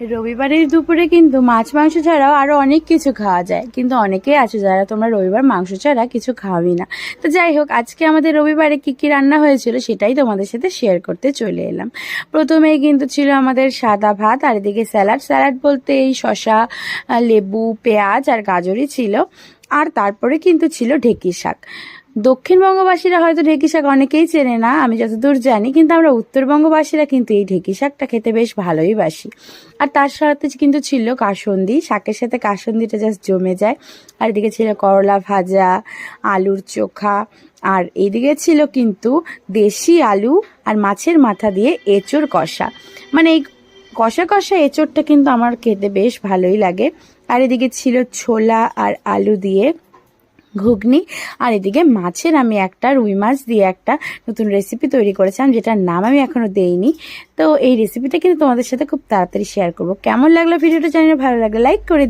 রবিবারের দুপুরে কিন্তু মাছ মাংস ছাড়াও আরও অনেক কিছু খাওয়া যায়। কিন্তু অনেকেই আছে যারা তোমরা রবিবার মাংস ছাড়া কিছু খাওয়াবি না। তো যাই হোক, আজকে আমাদের রবিবারে কী কী রান্না হয়েছিল সেটাই তোমাদের সাথে শেয়ার করতে চলে এলাম। প্রথমেই কিন্তু ছিল আমাদের সাদা ভাত, আর এদিকে স্যালাড। স্যালাড বলতে এই শশা লেবু, পেঁয়াজ আর গাজরই ছিল। আর তারপরে কিন্তু ছিল ঢেঁকি শাক। দক্ষিণবঙ্গবাসীরা হয়তো ঢেঁকি শাক অনেকেই চেনে না, আমি যতদূর জানি, কিন্তু আমরা উত্তরবঙ্গবাসীরা কিন্তু এই ঢেঁকি শাকটা খেতে বেশ ভালোই বাসি। আর তার সাথে কিন্তু ছিল কাসন্দি, শাকের সাথে কাসন্দিটা জাস্ট জমে যায়। আর এদিকে ছিল করলা ভাজা, আলুর চোখা, আর এদিকে ছিল কিন্তু দেশি আলু আর মাছের মাথা দিয়ে এঁচোর কষা। মানে এই কষা কষা এঁচোরটা কিন্তু আমার খেতে বেশ ভালোই লাগে। আর এদিকে ছিল ছোলা আর আলু দিয়ে ঘুগনি আর এদিকে মাছের আমি একটা রুই মাছ দিয়ে একটা নতুন রেসিপি তৈরি করেছিলাম, যেটার নাম আমি এখনও দেইনি তো এই রেসিপিটা কিন্তু তোমাদের সাথে খুব তাড়াতাড়ি শেয়ার করব কেমন লাগল ভিডিওটা জানিয়ে ভালো লাগল লাইক করে।